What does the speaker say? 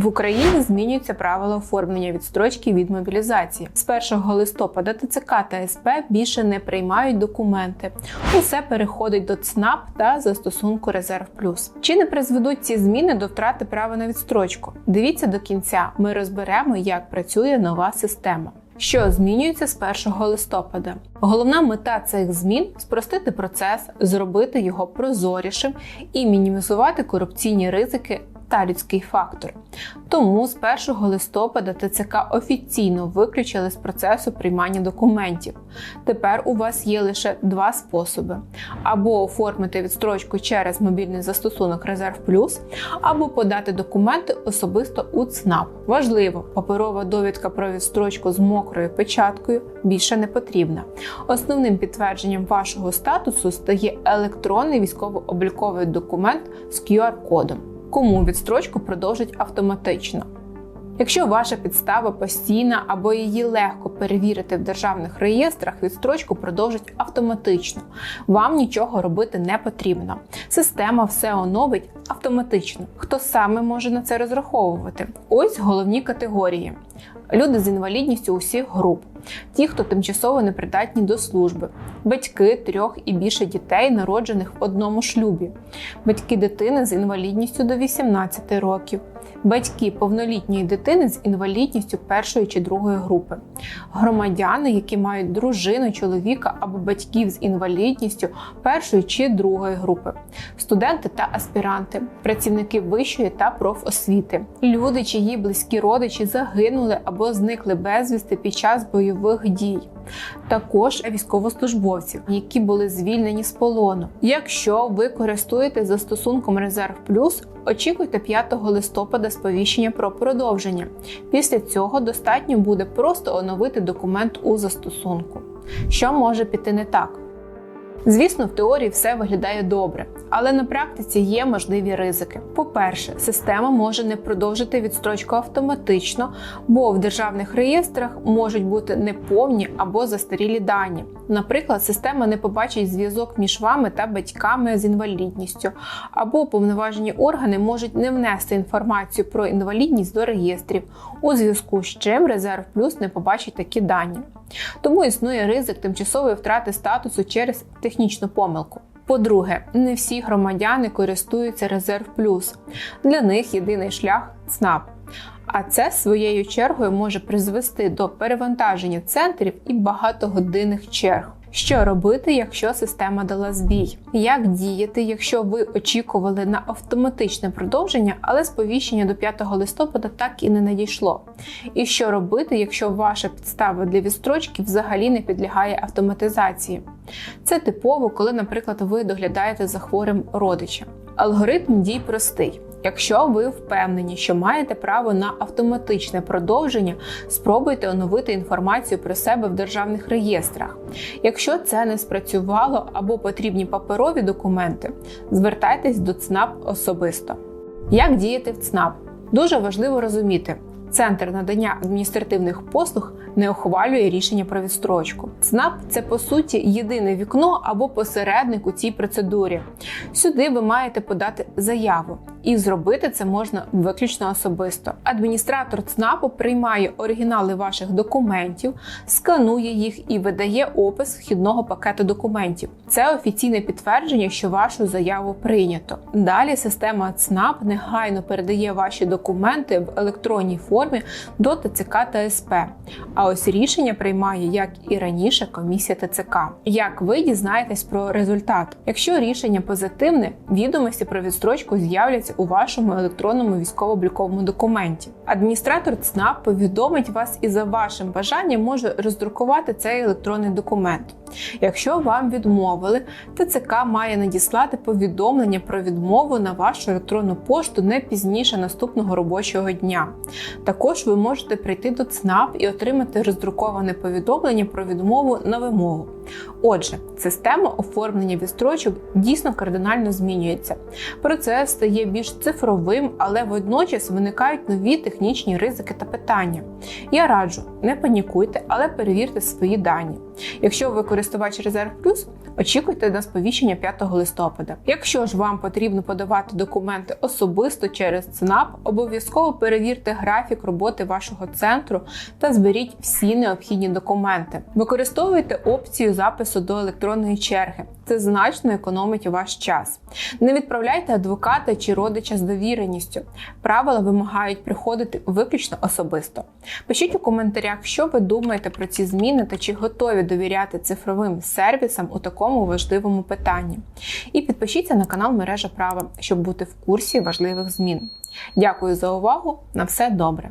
В Україні змінюються правила оформлення відстрочки від мобілізації. З 1 листопада ТЦК та СП більше не приймають документи. Усе переходить до ЦНАП та застосунку Резерв Плюс. Чи не призведуть ці зміни до втрати права на відстрочку? Дивіться до кінця. Ми розберемо, як працює нова система. Що змінюється з 1 листопада? Головна мета цих змін спростити процес, зробити його прозорішим і мінімізувати корупційні ризики та людський фактор. Тому з 1 листопада ТЦК офіційно виключили з процесу приймання документів. Тепер у вас є лише два способи: або оформити відстрочку через мобільний застосунок Резерв Плюс, або подати документи особисто у ЦНАП. Важливо, паперова довідка про відстрочку з мокрою печаткою більше не потрібна. Основним підтвердженням вашого статусу стає електронний військово-обліковий документ з QR-кодом. Кому відстрочку продовжать автоматично. Якщо ваша підстава постійна або її легко перевірити в державних реєстрах, відстрочку продовжать автоматично. Вам нічого робити не потрібно. Система все оновить автоматично. Хто саме може на це розраховувати? Ось головні категорії: люди з інвалідністю усіх груп, ті, хто тимчасово непридатні до служби, батьки трьох і більше дітей, народжених в одному шлюбі, батьки дитини з інвалідністю до 18 років, батьки повнолітньої дитини з інвалідністю першої чи другої групи, громадяни, які мають дружину, чоловіка або батьків з інвалідністю першої чи другої групи, студенти та аспіранти, працівники вищої та профосвіти, люди, чиї близькі родичі загинули або зникли безвісти під час бойових дій. Також військовослужбовців, які були звільнені з полону. Якщо ви користуєтесь застосунком Резерв Плюс, очікуйте 5 листопада сповіщення про продовження. Після цього достатньо буде просто оновити документ у застосунку. Що може піти не так? Звісно, в теорії все виглядає добре, але на практиці є можливі ризики. По-перше, система може не продовжити відстрочку автоматично, бо в державних реєстрах можуть бути неповні або застарілі дані. Наприклад, система не побачить зв'язок між вами та батьками з інвалідністю, або повноважені органи можуть не внести інформацію про інвалідність до реєстрів, у зв'язку з чим Резерв Плюс не побачить такі дані. Тому існує ризик тимчасової втрати статусу через технічну помилку. По-друге, не всі громадяни користуються Резерв Плюс. Для них єдиний шлях ЦНАП. А це своєю чергою може призвести до перевантаження центрів і багатогодинних черг. Що робити, якщо система дала збій? Як діяти, якщо ви очікували на автоматичне продовження, але сповіщення до 5 листопада так і не надійшло? І що робити, якщо ваша підстава для відстрочки взагалі не підлягає автоматизації? Це типово, коли, наприклад, ви доглядаєте за хворим родичем. Алгоритм дій простий. Якщо ви впевнені, що маєте право на автоматичне продовження, спробуйте оновити інформацію про себе в державних реєстрах. Якщо це не спрацювало або потрібні паперові документи, звертайтесь до ЦНАП особисто. Як діяти в ЦНАП? Дуже важливо розуміти. Центр надання адміністративних послуг не ухвалює рішення про відстрочку. ЦНАП це по суті єдине вікно або посередник у цій процедурі. Сюди ви маєте подати заяву, і зробити це можна виключно особисто. Адміністратор ЦНАПу приймає оригінали ваших документів, сканує їх і видає опис вхідного пакету документів. Це офіційне підтвердження, що вашу заяву прийнято. Далі система ЦНАП негайно передає ваші документи в електронній формі до ТЦК та СП. А ось рішення приймає, як і раніше, комісія ТЦК. Як ви дізнаєтесь про результат? Якщо рішення позитивне, відомості про відстрочку з'являться у вашому електронному військово-обліковому документі. Адміністратор ЦНАП повідомить вас і за вашим бажанням може роздрукувати цей електронний документ. Якщо вам відмовили, ТЦК має надіслати повідомлення про відмову на вашу електронну пошту не пізніше наступного робочого дня. Також ви можете прийти до ЦНАП і отримати роздруковане повідомлення про відмову на вимогу. Отже, система оформлення відстрочок дійсно кардинально змінюється. Процес стає більш цифровим, але водночас виникають нові технічні ризики та питання. Я раджу, не панікуйте, але перевірте свої дані. Якщо ви користувач Резерв Плюс, Очікуйте на сповіщення 5 листопада. Якщо ж вам потрібно подавати документи особисто через ЦНАП, обов'язково перевірте графік роботи вашого центру та зберіть всі необхідні документи. Використовуйте опцію запису до електронної черги. Це значно економить ваш час. Не відправляйте адвоката чи родича з довіреністю. Правила вимагають приходити виключно особисто. Пишіть у коментарях, що ви думаєте про ці зміни та чи готові довіряти цифровим сервісам у такому важливому питанні. І підпишіться на канал Мережа Права, щоб бути в курсі важливих змін. Дякую за увагу! На все добре!